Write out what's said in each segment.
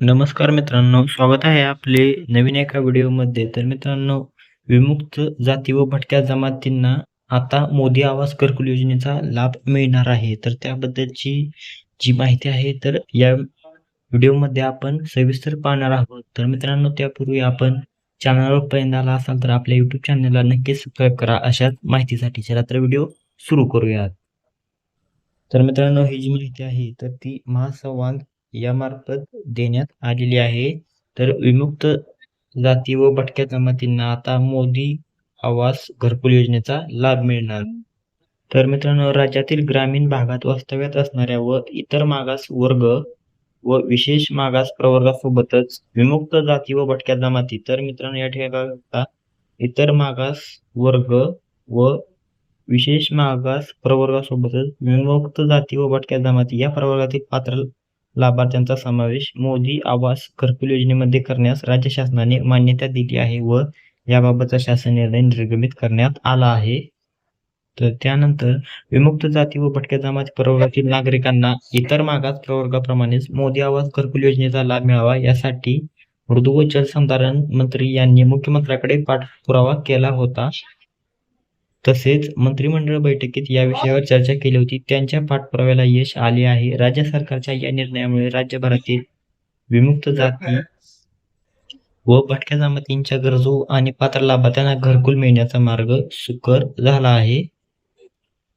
नमस्कार मित्रांनो स्वागत आहे आपले नवीन एका व्हिडिओमध्ये. तर मित्रांनो विमुक्त जाती व भटक्या जमातींना आता मोदी आवास घरकुल योजनेचा लाभ मिळणार आहे. तर त्याबद्दलची जी माहिती आहे तर या व्हिडिओमध्ये आपण सविस्तर पाहणार आहोत. तर मित्रांनो त्यापूर्वी आपण चॅनलवर पहिल्यांदा आला असाल तर आपल्या यूट्यूब चॅनलला नक्कीच सबस्क्राईब करा. अशाच माहितीसाठी चला तर व्हिडिओ सुरू करूयात. तर मित्रांनो ही जी माहिती आहे तर ती महासंवाद यामार्फत देण्यात आलेली आहे. तर विमुक्त जाती व भटक्या जमातींना आता मोदी आवास घरकुल योजनेचा लाभ मिळणार. तर मित्रांनो राज्यातील ग्रामीण भागात वास्तव्यात असणाऱ्या व इतर मागास वर्ग व विशेष मागास प्रवर्गासोबतच विमुक्त जाती व भटक्या जमाती तर मित्रांनो या ठिकाणी इतर मागास वर्ग व विशेष मागास प्रवर्गासोबतच विमुक्त जाती व भटक्या जमाती या प्रवर्गातील पात्र लाभार्थ्यांचा समावेश मोदी आवास घरकुल योजनेमध्ये करण्यास राज्य शासनाने मान्यता दिली आहे व याबाबतचा शासन निर्णय निर्गमित करण्यात आला आहे. तर त्यानंतर विमुक्त जाती व भटक्या जमाती प्रवर्गातील नागरिकांना इतर मागास प्रवर्गाप्रमाणेच मोदी आवास घरकुल योजनेचा लाभ मिळावा यासाठी मृदू व जलसंधारण मंत्री यांनी मुख्यमंत्र्याकडे पाठपुरावा केला होता. तसेच मंत्रिमंडळ बैठकीत या विषयावर चर्चा केली होती. त्यांच्या पाठपुराव्याला यश आले आहे. राज्य सरकारच्या या निर्णयामुळे राज्यभरातील विमुक्त जाती व भटक्या जमातींच्या गरजू आणि पात्र लाभार्थ्यांना घरकुल मिळण्याचा मार्ग सुकर झाला आहे.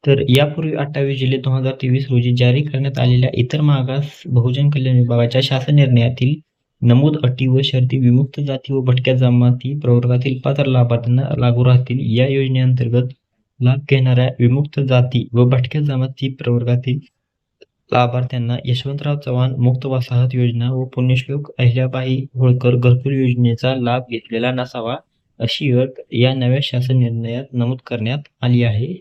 तर यापूर्वी अठ्ठावीस जुलै दोन हजार तेवीस रोजी जारी करण्यात आलेल्या इतर मागास बहुजन कल्याण विभागाच्या शासन निर्णयातील नमूद अटी व शर्ती विमुक्त जाती व भटक्या जमाती प्रवर्गातील पात्र लाभार्थ्यांना लागू राहतील. या योजनेअंतर्गत लाभ घेणाऱ्या विमुक्त जाती व भटक्या जमाती प्रवर्गातील लाभार्थ्यांना यशवंतराव चव्हाण मुक्त वसाहत योजना व पुण्यश्लोक अहिल्याबाई होळकर घरकुल योजनेचा लाभ घेतलेला नसावा अशी अट या नव्या शासन निर्णयात नमूद करण्यात आली आहे.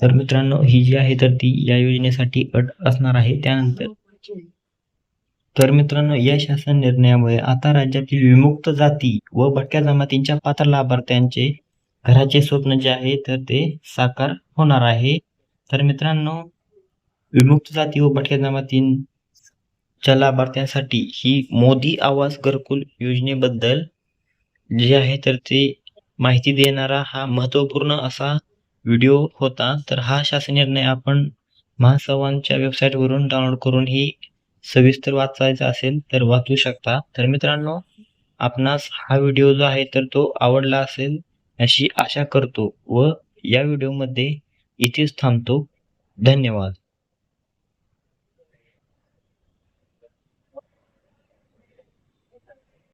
तर मित्रांनो ही जी आहे तर ती या योजनेसाठी अट असणार आहे. त्यानंतर तर मित्रांनो या शासन निर्णयामुळे आता राज्यातील विमुक्त जाती व भटक्या जमातींच्या पात्र लाभार्थ्यांचे घराचे स्वप्न जे आहे तर ते साकार होणार आहे. तर मित्रांनो विमुक्त जाती व भटक्या जमातींच्या लाभार्थ्यांसाठी ही मोदी आवास घरकुल योजनेबद्दल जे आहे तर ते माहिती देणारा हा महत्त्वपूर्ण असा व्हिडिओ होता. तर हा शासन निर्णय आपण महासंवादच्या वेबसाईटवरून डाउनलोड करून ही सविस्तर वाचायचा असेल तर वाचू शकता. तर मित्रांनो आपणास हा व्हिडिओ जो आहे तर तो आवडला असेल अशी आशा करतो व या व्हिडिओमध्ये इथेच थांबतो. धन्यवाद.